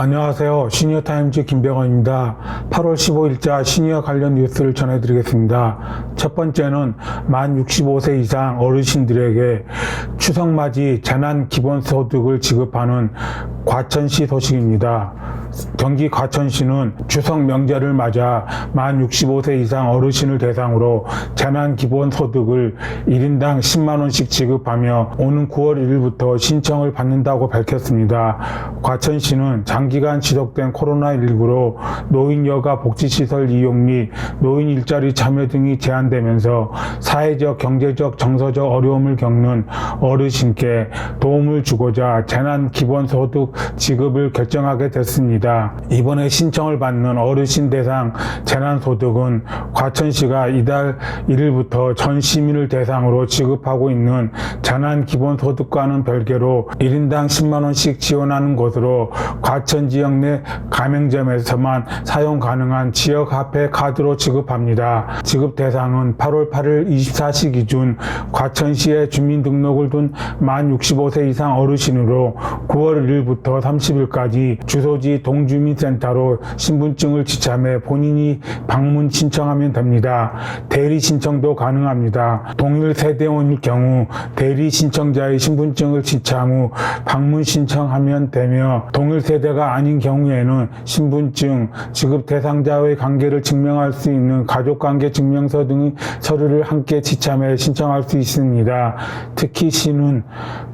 안녕하세요. 시니어타임즈 김병원입니다. 8월 15일자 시니어 관련 뉴스를 전해드리겠습니다. 첫 번째는 만 65세 이상 어르신들에게 추석맞이 재난 기본소득을 지급하는 과천시 소식입니다. 경기 과천시는 추석 명절을 맞아 만 65세 이상 어르신을 대상으로 재난 기본소득을 1인당 10만원씩 지급하며 오는 9월 1일부터 신청을 받는다고 밝혔습니다. 과천시는 장기간 지속된 코로나19로 노인 여가 복지시설 이용 및 노인 일자리 참여 등이 제한되면서 사회적, 경제적, 정서적 어려움을 겪는 어르신 께 도움을 주고자 재난기본소득 지급을 결정하게 됐습니다. 이번에 신청을 받는 어르신 대상 재난소득은 과천시가 이달 1일부터 전 시민을 대상으로 지급하고 있는 재난기본소득과는 별개로 1인당 10만원씩 지원하는 것으로 과천 지역 내 가맹점에서만 사용 가능한 지역화폐 카드로 지급합니다. 지급 대상은 8월 8일 24시 기준 과천시에 주민등록을 둔만 65세 이상 어르신으로 9월 1일부터 30일까지 주소지 동주민센터로 신분증을 지참해 본인이 방문 신청하면 됩니다. 대리 신청도 가능합니다. 동일 세대원일 경우 대리 신청자의 신분증을 지참 후 방문 신청하면 되며 동일 세대가 아닌 경우에는 신분증, 지급 대상자의 관계를 증명할 수 있는 가족관계 증명서 등의 서류를 함께 지참해 신청할 수 있습니다. 특히 시는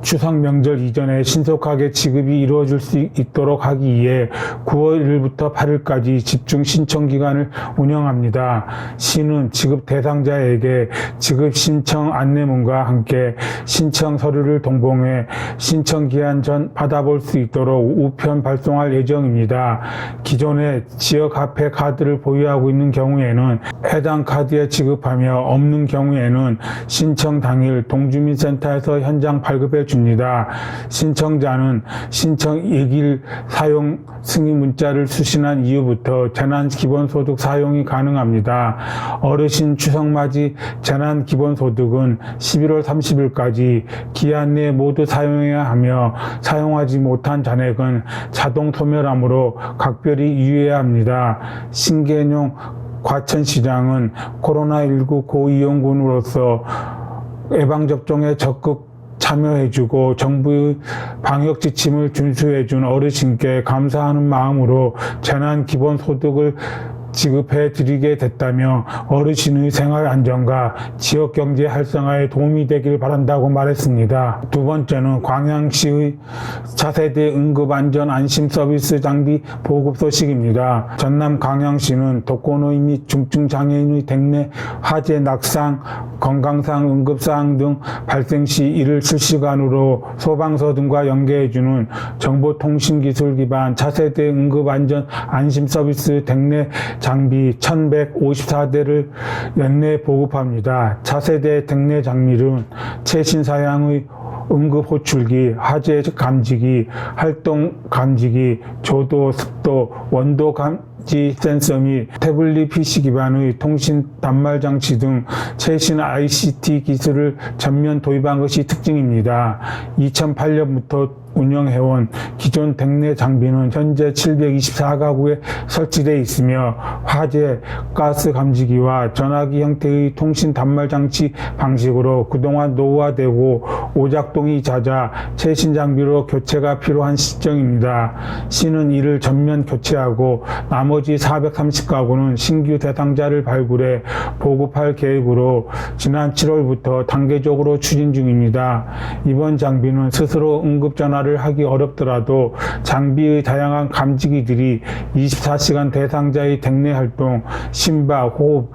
추석 명절 이전에 신속하게 지급이 이루어질 수 있도록 하기 위해 9월 1일부터 8일까지 집중 신청 기간을 운영합니다. 시는 지급 대상자에게 지급 신청 안내문과 함께 신청 서류를 동봉해 신청 기한 전 받아볼 수 있도록 우편 발송할 예정입니다. 기존에 지역 화폐 카드를 보유하고 있는 경우에는 해당 카드에 지급하며 없는 경우에는 신청 당일 동주민센터에서 현장 발급해 줍니다. 신청자는 신청 예길 사용 승인 문자를 수신한 이후부터 재난기본소득 사용이 가능합니다. 어르신 추석맞이 재난기본소득은 11월 30일까지 기한 내에 모두 사용해야 하며 사용하지 못한 잔액은 자동 소멸함으로 각별히 유의해야 합니다. 신개념 과천시장은 코로나19 고위험군으로서 예방접종에 적극 참여해주고 정부의 방역 지침을 준수해준 어르신께 감사하는 마음으로 재난 기본소득을 지급해 드리게 됐다며 어르신의 생활 안정과 지역 경제 활성화에 도움이 되길 바란다고 말했습니다. 두 번째는 광양시의 차세대 응급안전 안심 서비스 장비 보급 소식입니다. 전남 광양시는 독거노인 및 중증 장애인의 댁내 화재 낙상, 건강상 응급사항 등 발생 시 이를 실시간으로 소방서 등과 연계해주는 정보통신기술 기반 차세대 응급안전 안심 서비스 댁내 장비 1154대를 연내 보급합니다. 차세대 댁내 장비는 최신 사양의 응급 호출기, 화재 감지기, 활동 감지기, 조도, 습도, 원도 감지 센서 및 태블릿 PC 기반의 통신 단말 장치 등 최신 ICT 기술을 전면 도입한 것이 특징입니다. 2008년부터 운영해온 기존 댁내 장비는 현재 724가구에 설치되어 있으며 화재, 가스 감지기와 전화기 형태의 통신 단말 장치 방식으로 그동안 노후화되고 오작동이 잦아 최신 장비로 교체가 필요한 시점입니다. 시는 이를 전면 교체하고 나머지 430가구는 신규 대상자를 발굴해 보급할 계획으로 지난 7월부터 단계적으로 추진 중입니다. 이번 장비는 스스로 응급 전화 를 하기 어렵더라도 장비의 다양한 감지기들이 24시간 대상자의 댁내 활동, 심박, 호흡,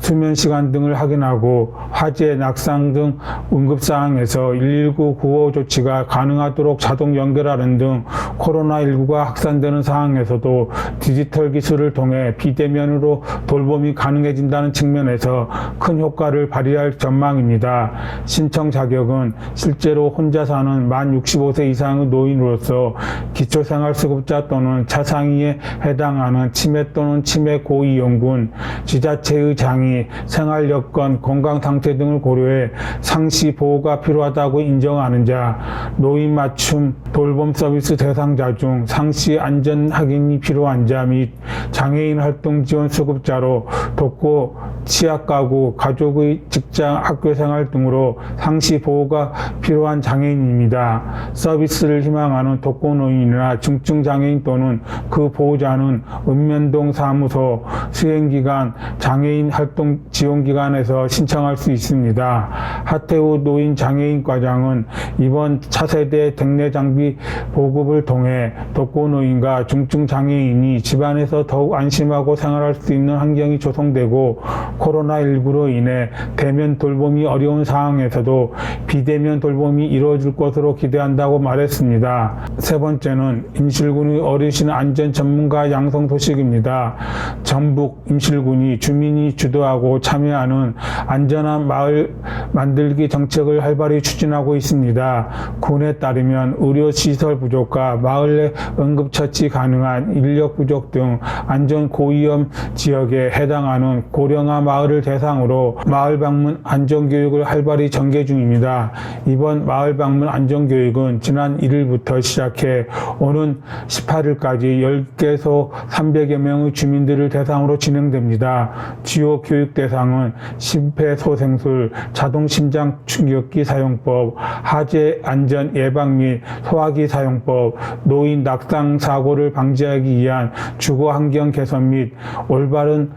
수면 시간 등을 확인하고 화재, 낙상 등 응급 상황에서 119 구호 조치가 가능하도록 자동 연결하는 등 코로나19가 확산되는 상황에서도 디지털 기술을 통해 비대면으로 돌봄이 가능해진다는 측면에서 큰 효과를 발휘할 전망입니다. 신청 자격은 실제로 혼자 사는 만 65세 이상의 노인으로서 기초생활수급자 또는 차상위에 해당하는 치매 또는 치매 고위험군, 지자체의 장애인, 상황이 생활 여건, 건강 상태 등을 고려해 상시 보호가 필요하다고 인정하는 자, 노인 맞춤 돌봄 서비스 대상자 중 상시 안전 확인이 필요한 자 및 장애인 활동 지원 수급자로 돕고 치약 가구, 가족의 직장, 학교 생활 등으로 상시 보호가 필요한 장애인입니다. 서비스를 희망하는 독거노인이나 중증 장애인 또는 그 보호자는 읍면동 사무소 수행기관 장애인 활동 지원기관에서 신청할 수 있습니다. 하태우 노인 장애인 과장은 이번 차세대 댁내 장비 보급을 통해 독거노인과 중증 장애인이 집안에서 더욱 안심하고 생활할 수 있는 환경이 조성되고 코로나19로 인해 대면 돌봄이 어려운 상황에서도 비대면 돌봄이 이루어질 것으로 기대한다고 말했습니다. 세 번째는 임실군의 어르신 안전 전문가 양성 소식입니다. 전북 임실군이 주민이 주도하고 참여하는 안전한 마을 만들기 정책을 활발히 추진하고 있습니다. 군에 따르면 의료시설 부족과 마을 내 응급처치 가능한 인력 부족 등 안전 고위험 지역에 해당하는 고령화 마을을 대상으로 마을 방문 안전교육을 활발히 전개 중입니다. 이번 마을 방문 안전교육은 지난 1일부터 시작해 오는 18일까지 10개소 300여 명의 주민들을 대상으로 진행됩니다. 주요 교육 대상은 심폐소생술, 자동심장 충격기 사용법, 하재 안전 예방 및 소화기 사용법, 노인 낙상 사고를 방지하기 위한 주거 환경 개선 및 올바른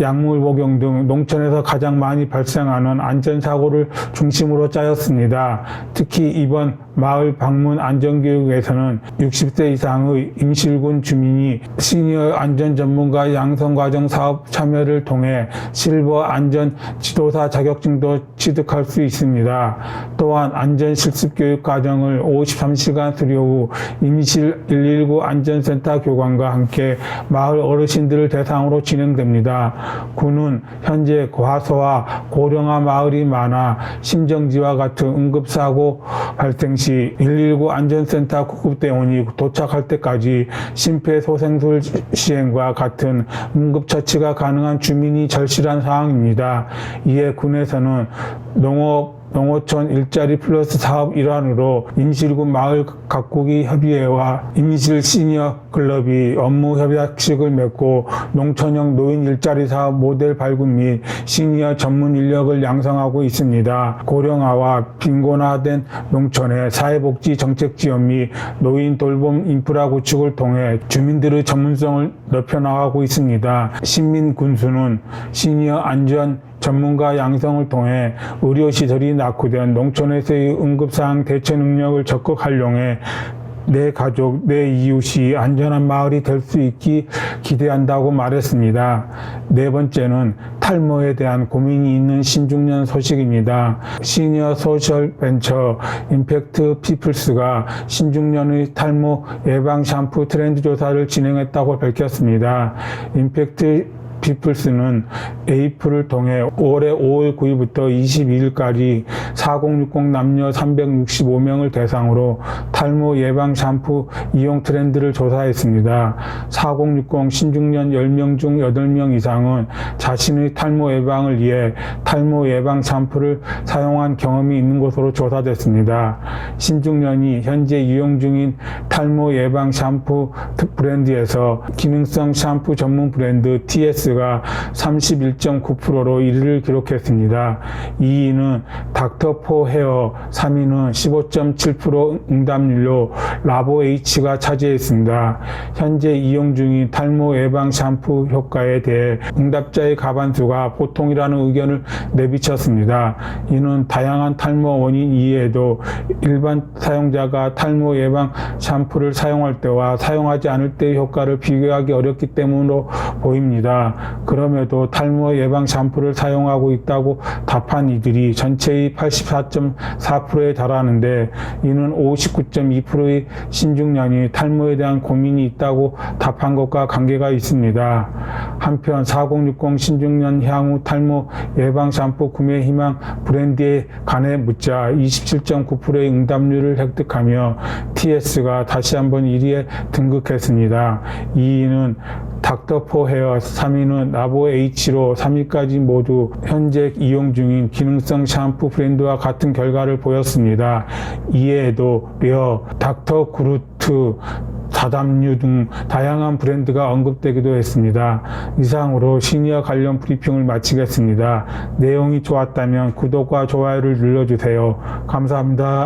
약물 복용 등 농촌에서 가장 많이 발생하는 안전사고를 중심으로 짜였습니다. 특히 이번 마을 방문 안전교육에서는 60세 이상의 임실군 주민이 시니어 안전 전문가 양성과정 사업 참여를 통해 실버 안전 지도사 자격증도 취득할 수 있습니다. 또한 안전 실습 교육 과정을 53시간 수료 후 임실 119 안전센터 교관과 함께 마을 어르신들을 대상으로 진행됩니다. 군은 현재 과소와 고령화 마을이 많아 심정지와 같은 응급사고 발생 시119 안전센터 구급대원이 도착할 때까지 심폐소생술 시행과 같은 응급처치가 가능한 주민이 절실한 상황입니다. 이에 군에서는 농업 농어촌 일자리 플러스 사업 일환으로 임실군 마을 각국이 협의회와 임실 시니어 클럽이 업무 협약식을 맺고 농촌형 노인 일자리 사업 모델 발굴 및 시니어 전문 인력을 양성하고 있습니다. 고령화와 빈곤화된 농촌의 사회복지 정책 지원 및 노인 돌봄 인프라 구축을 통해 주민들의 전문성을 높여 나가고 있습니다. 신민 군수는 시니어 안전 전문가 양성을 통해 의료시설이 낙후된 농촌에서의 응급사항 대처 능력을 적극 활용해 내 가족, 내 이웃이 안전한 마을이 될 수 있기 기대한다고 말했습니다. 네 번째는 탈모에 대한 고민이 있는 신중년 소식입니다. 시니어 소셜 벤처 임팩트 피플스가 신중년의 탈모 예방 샴푸 트렌드 조사를 진행했다고 밝혔습니다. 임팩트 피플스는 에이프를 통해 올해 5월 9일부터 22일까지 4060 남녀 365명을 대상으로 탈모 예방 샴푸 이용 트렌드를 조사했습니다. 4060 신중년 10명 중 8명 이상은 자신의 탈모 예방을 위해 탈모 예방 샴푸를 사용한 경험이 있는 것으로 조사됐습니다. 신중년이 현재 유용 중인 탈모 예방 샴푸 브랜드에서 기능성 샴푸 전문 브랜드 TS 가 31.9%로 1위를 기록했습니다. 2위는 닥터포 헤어, 3위는 15.7% 응답률로 라보 H가 차지했습니다. 현재 이용 중인 탈모 예방 샴푸 효과에 대해 응답자의 가반수가 보통이라는 의견을 내비쳤습니다. 이는 다양한 탈모 원인 이외에도 일반 사용자가 탈모 예방 샴푸를 사용할 때와 사용하지 않을 때의 효과를 비교하기 어렵기 때문으로 보입니다. 그럼에도 탈모 예방 샴푸를 사용하고 있다고 답한 이들이 전체의 84.4%에 달하는데 이는 59.2%의 신중년이 탈모에 대한 고민이 있다고 답한 것과 관계가 있습니다. 한편 4060 신중년 향후 탈모 예방 샴푸 구매 희망 브랜드에 관해 묻자 27.9%의 응답률을 획득하며 TS가 다시 한번 1위에 등극했습니다. 2위는 닥터포 헤어 3위는 나보 H로 3위까지 모두 현재 이용 중인 기능성 샴푸 브랜드와 같은 결과를 보였습니다. 이에도 려, 닥터 구루트, 다담류 등 다양한 브랜드가 언급되기도 했습니다. 이상으로 시니어 관련 브리핑을 마치겠습니다. 내용이 좋았다면 구독과 좋아요를 눌러주세요. 감사합니다.